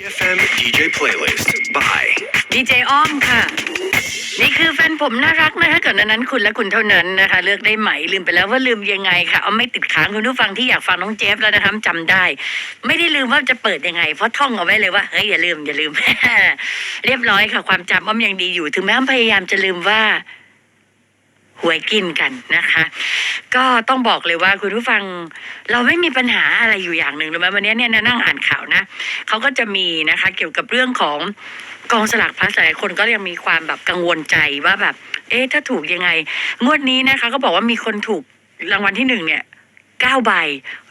FM DJ Playlist by ดีเจอ้อมค่ะ นี่คือแฟนผมน่ารักนะคะก่อนหน้านั้นคุณและคุณเท่านั้นนะคะ เลือกได้ไหมลืมไปแล้วว่าลืมยังไงค่ะเอาไม่ติดค้างคุณผู้ฟังที่อยากฟังน้องเจฟแล้วนะคะจำได้ ไม่ได้ลืมว่าจะเปิดยังไง เพราะท่องเอาไว้เลยว่าเฮ้ยอย่าลืมอย่าลืม เรียบร้อยค่ะความจำอ้อมยังดีอยู่ ถึงแม้อ้อมพยายามจะลืมว่า หวยกินกันนะคะ ก็ต้องบอกเลยว่าคุณผู้ฟังเราไม่มีปัญหาอะไรอยู่อย่างหนึ่งเลยไหมวันนี้เนี่ยนั่งอ่านข่าวนะเขาก็จะมีนะคะ เกี่ยวกับเรื่องของกองสลากพลัสหลายคนก็ยังมีความแบบกังวลใจว่าแบบ เอ๊ะถ้าถูกยังไง งวดนี้นะคะก็บอกว่ามีคนถูกรางวัลที่หนึ่งเนี่ยเก้าใบ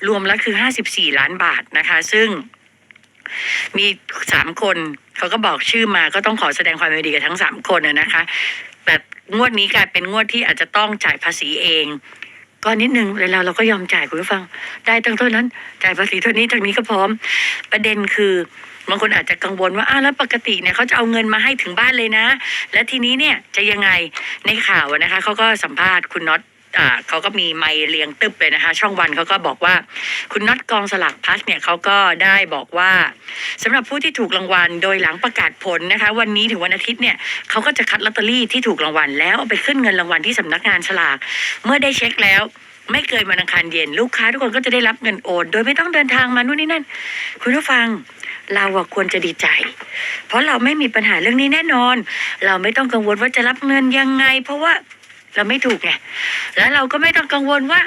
รวมแล้วคือห้าสิบสี่ล้านบาทนะคะ ซึ่งมีสามคนเขาก็บอกชื่อมาก็ต้องขอแสดงความยินดีกับทั้งสามคนนะนะคะแต่ งวดนี้กลายเป็นงวดที่อาจจะต้องจ่ายภาษีเองก็นิดนึงเวลาเราก็ยอมจ่ายคุณผู้ฟัง ได้ตั้งเท่านั้น จ่ายภาษีเท่านี้ทางนี้ก็พร้อม ประเด็นคือบางคนอาจจะกังวลว่าอ้าวแล้วปกติเนี่ยเขาจะเอาเงินมาให้ถึงบ้านเลยนะ และทีนี้เนี่ยจะยังไงในข่าวนะคะเขาก็สัมภาษณ์คุณน็อต อ่าเขาก็มีไมค์เรียงตึบเลยนะคะ ช่องวันเขาก็บอกว่า คุณน็อตกองสลากพัสเนี่ยเขาก็ได้บอกว่าสำหรับผู้ที่ถูกรางวัลโดยหลังประกาศผลนะคะ วันนี้ถึงวันอาทิตย์เนี่ยเขาก็จะคัดลอตเตอรี่ที่ถูกรางวัลแล้วเอาไปขึ้นเงินรางวัลที่สำนักงานฉลาก เมื่อได้เช็คแล้วไม่เกินวันอังคารเย็นลูกค้าทุกคนก็จะได้รับเงินโอน โดยไม่ต้องเดินทางมานู่นนี่นั่น คุณผู้ฟังเราควรจะดีใจ เพราะเราไม่มีปัญหาเรื่องนี้แน่นอน เราไม่ต้องกังวลว่าจะรับเงินยังไง เพราะว่า เราไม่ถูกไงแล้วเราก็ไม่ต้องกังวลว่า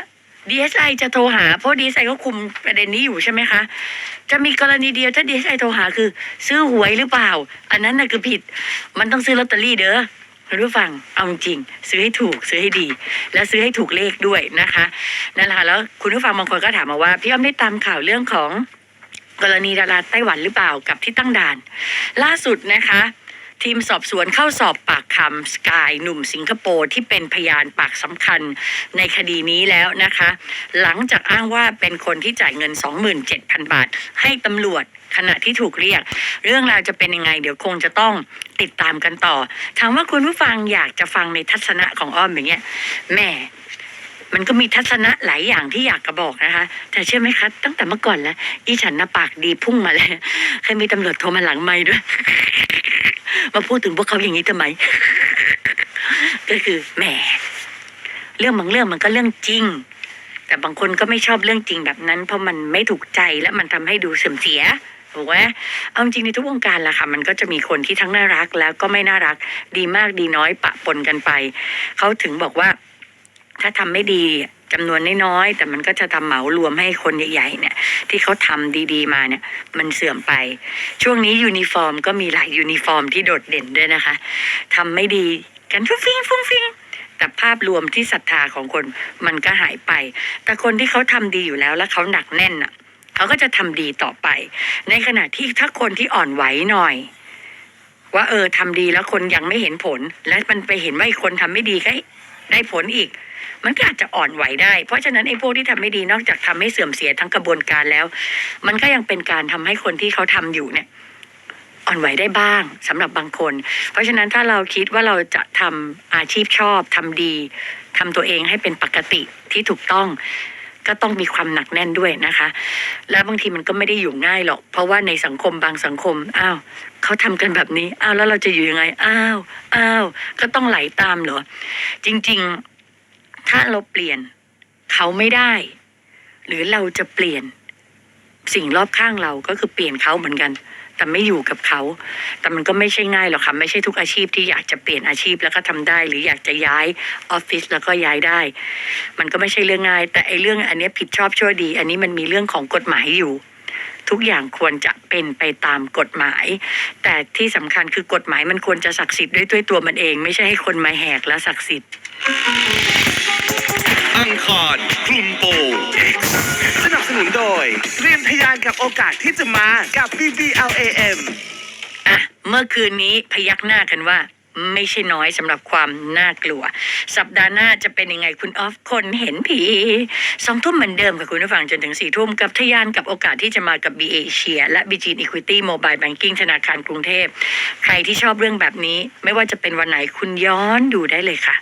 DSI จะโทรหา เพราะ DSI ก็คุมประเด็นนี้อยู่ใช่ไหมคะ จะมีกรณีเดียวถ้า DSI โทรหาคือ ซื้อหวยหรือเปล่า อันนั้นน่ะคือผิด มันต้องซื้อลอตเตอรี่เด้อคุณผู้ฟังเอาจริง ซื้อให้ถูกซื้อให้ดี และซื้อให้ถูกเลขด้วยนะคะนั่นแหละค่ะแล้วคุณผู้ฟังบางคนก็ถามมาว่า พี่อ้อมได้ตามข่าวเรื่องของกรณีดาราไต้หวันหรือเปล่ากับที่ตั้งด่าน ล่าสุดนะคะ ทีมสอบสวนเข้าสอบปากคำสกายหนุ่มสิงคโปร์ที่เป็นพยานปากสำคัญในคดีนี้แล้วนะคะ หลังจากอ้างว่าเป็นคนที่จ่ายเงิน 27,000 บาท ให้ตำรวจขณะที่ถูกเรียก เรื่องราวจะเป็นยังไง เดี๋ยวคงจะต้องติดตามกันต่อ ถามว่าคุณผู้ฟังอยากจะฟังในทัศนะของอ้อมอย่างเงี้ยแหม่มันก็มีทัศนะหลายอย่างที่อยากจะบอกนะคะ แต่เชื่อไหมคะตั้งแต่เมื่อก่อนแล้วอีฉันนะปากดีพุ่งมาเลยเคยมีตำรวจโทรมาหลังไม่ด้วย มาพูดถึงพวกเขาอย่างนี้ทำไม ก็คือแหมเรื่องบางเรื่องมันก็เรื่องจริง แต่บางคนก็ไม่ชอบเรื่องจริงแบบนั้น เพราะมันไม่ถูกใจและมันทำให้ดูเสื่อมเสียถูกไหมเอาจริงในทุกวงการแหละค่ะ มันก็จะมีคนที่ทั้งน่ารักแล้วก็ไม่น่ารัก ดีมากดีน้อยปะปนกันไป เขาถึงบอกว่า ถ้าทำไม่ดี จำนวนน้อยๆแต่มันก็จะทำเหมารวมให้คนใหญ่ๆเนี่ย ที่เขาทำดีๆ มาเนี่ย มันเสื่อมไป ช่วงนี้ยูนิฟอร์มก็มีหลายยูนิฟอร์มที่โดดเด่นด้วยนะคะทำไม่ดีกันฟุ้งฟิงฟุ้งฟิงแต่ภาพรวมที่ศรัทธาของคนมันก็หายไป แต่คนที่เขาทำดีอยู่แล้วแล้วเขาหนักแน่นอะเขาก็จะทำดีต่อไป ในขณะที่ถ้าคนที่อ่อนไหวหน่อยว่าเออทำดีแล้วคนยังไม่เห็นผล และมันไปเห็นว่าคนทำไม่ดีก็ได้ผลอีก มันก็อาจจะอ่อนไหวได้ เพราะฉะนั้นไอ้พวกที่ทำไม่ดีนอกจากทำให้เสื่อมเสียทั้งกระบวนการแล้ว มันก็ยังเป็นการทำให้คนที่เขาทำอยู่เนี่ย อ่อนไหวได้บ้างสำหรับบางคน เพราะฉะนั้นถ้าเราคิดว่าเราจะทำอาชีพชอบทำดีทำตัวเองให้เป็นปกติที่ถูกต้องก็ต้องมีความหนักแน่นด้วยนะคะ แล้วบางทีมันก็ไม่ได้อยู่ง่ายหรอก เพราะว่าในสังคมบางสังคม อ้าวเขาทำกันแบบนี้ อ้าวแล้วเราจะอยู่ยังไง อ้าว อ้าว ก็ต้องไหลตามเหรอ จริง ๆ ถ้าเราเปลี่ยน เขาไม่ได้ หรือเราจะเปลี่ยน สิ่งรอบข้างเราก็คือเปลี่ยนเขาเหมือนกัน แต่ไม่อยู่กับเขา แต่มันก็ไม่ใช่ง่ายหรอกค่ะไม่ใช่ทุกอาชีพที่อยากจะเปลี่ยนอาชีพแล้วก็ทำได้ หรืออยากจะย้ายออฟฟิศแล้วก็ย้ายได้ มันก็ไม่ใช่เรื่องง่าย แต่ไอ้เรื่องอันนี้ผิดชอบชั่วดี อันนี้มันมีเรื่องของกฎหมายอยู่ทุกอย่างควรจะเป็นไปตามกฎหมาย แต่ที่สำคัญคือกฎหมายมันควรจะศักดิ์สิทธิ์ด้วยตัวมันเอง ไม่ใช่ให้คนมาแหกและศักดิ์สิทธิ์ คารคลุมโปง X สนับสนุนโดยเตรียมทยานกับโอกาสที่จะมากับ BBLAM อะ เมื่อคืนนี้พยักหน้ากันว่า ไม่ใช่น้อยสำหรับความน่ากลัว สัปดาห์หน้าจะเป็นยังไงคุณออฟคนเห็นผีสองทุ่มเหมือนเดิมค่ะคุณผู้ฟังจนถึงสี่ทุ่มกับทยานกับโอกาสที่จะมากับ b ีเอเชียและ b ีจีนอีควิตี้โมบายแบงกิ้งธนาคารกรุงเทพ ใครที่ชอบเรื่องแบบนี้ ไม่ว่าจะเป็นวันไหนคุณย้อนดูได้เลยค่ะ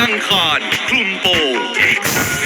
อังคารคลุมโปง